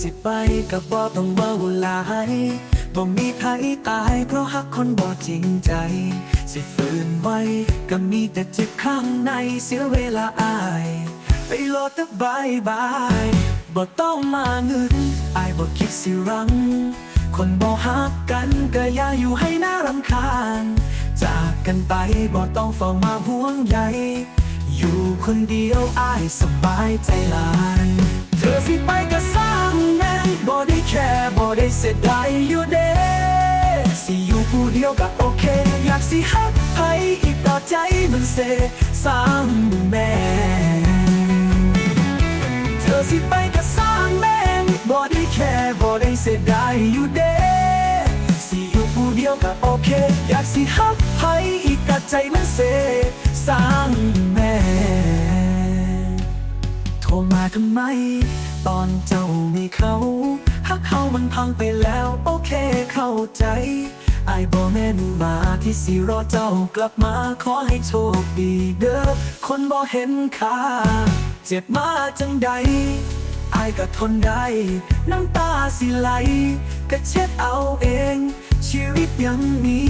สิไปกับบ่ต้องเว้าหลายบ่มีใครตายเพราะหักคนบ่จริงใจ สิฝืนไว้ก็มีแต่เจ็บข้างในเสียเวลาอาย ไปโลดแต่บายบายบ่ต้องมาเงินอายบ่คิดสิรัง คนบ่ฮักกันก็อย่าอยู่ให้น่ารำคาญ จากกันไปบ่ต้องเฝ้ามาห่วงใยอยู่คนเดียวอายสบายใจหลาย เธอสิไปก็สร้างแม่งบ่ ได้แค่บ่ได้เสียดายอยู่เด้สิอยู่ผู้เดียวก็โอเค อยากสิฮักใครอีกต่อใจมันเสสร้างแม่ เธอสิไปก็สร้างแม่บ่ได้แค่บ่ได้เสียดายอยู่เด้สิอยู่ผู้เดียวก็โอเค อยากสิฮักให้อีกก็ใจมันเสสร้างแม่โทรมาทำไม ตอนเจ้ามีเขา เขามันพังไปแล้วโอเคเข้าใจ ไอ้ายบ่แม่นมาที่สิรอเจ้ากลับมาขอให้โชคดีเด้อคนบ่เห็นค่าเจ็บมาจังใดไอก็ทนได้ น้ำตาสิไหลก็เช็ดเอาเอง ชีวิตยังมี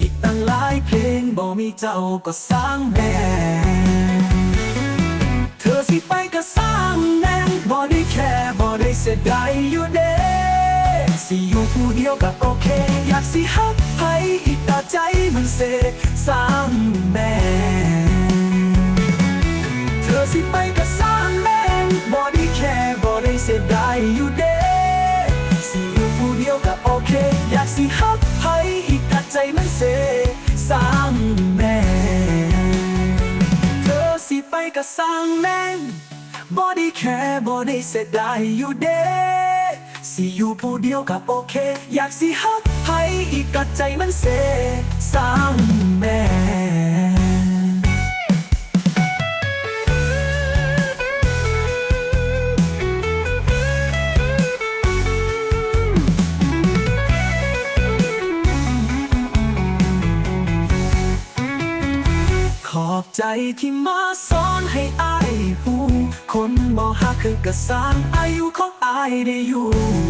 อีกตั้งหลายเพลงบ่มีเจ้าก็สร้างแม่เธอสิไปก็สร้าง ก็โอเค อยากสิฮักให้อีกต่อใจมันเสสร้างแม่เธอสิไปก็สร้างแม่บ่ได้แค่บ่ได้เสียดายอยู่เด้สิอยู่ผู้เดียวก็โอเค อยากสิฮักให้อีกต่อใจมันเสสร้างแม่เธอสิไปก็สร้างแม่บ่ได้แค่บ่ได้เสียดายอยู่เด้ สิอยู่ผู้เดียวก็โอเค อยากสิฮักให้อีกก็ใจมันเสสร้างแม่ ที่มาสอนให้อายหูคนบ่ฮักคือกระสางอายุของอายได้อยู่